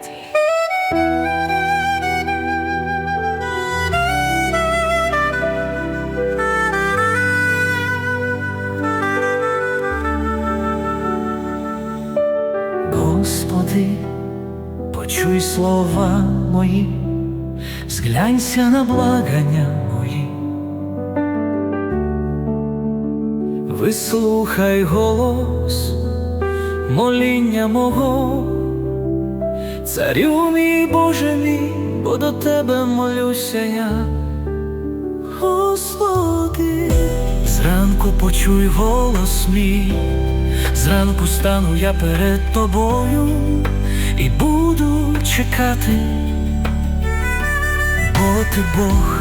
організації. Господи, почуй слова мої, зглянься на благання мої, вислухай голос моління мого царю мій Боже мій, бо до тебе молюся я, Господи, зранку почуй голос мій, зранку стану я перед тобою і буду чекати, бо ти Бог,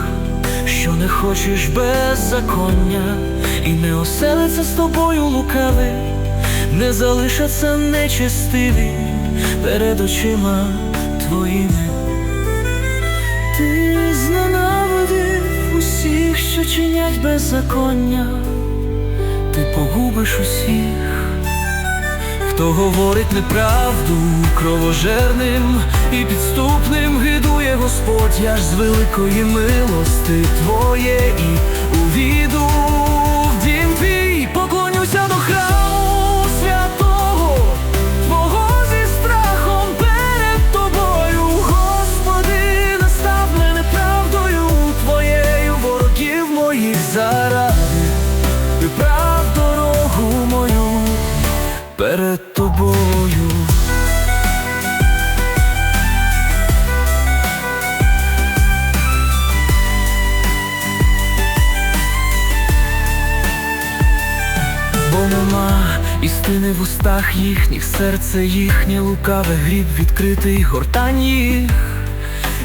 що не хочеш беззаконня, і не оселиться з тобою лукавий, не залишаться нечестиві перед очима твоїми. Ти зненавидив усіх, що чинять беззаконня, ти погубиш усіх, хто говорить неправду кровожерним і підступним. Гидує Господь, я ж з великої милости твоєї тобою. Бо нема істини в устах їхніх, серце їхнє лукаве, гріб відкритий, гортань їх,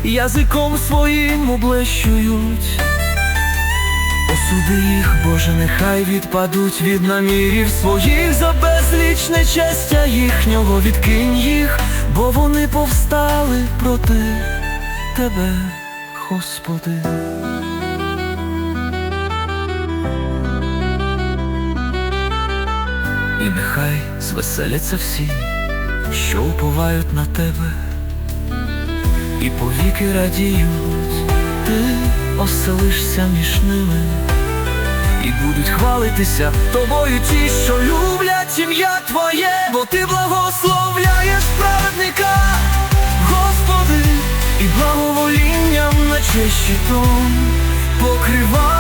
язиком своїм облещують. Осуди їх, Боже, нехай відпадуть від намірів своїх. За безліч нечестя їхнього, відкинь їх, бо вони повстали проти Тебе, Господи. І нехай звеселяться всі, що уповають на тебе, і повіки радіють, ти оселишся між ними, будуть хвалитися тобою ті, що люблять ім'я Твоє, бо ти благословляєш праведника, Господи, і благоволінням на честь щитом покриваєш його.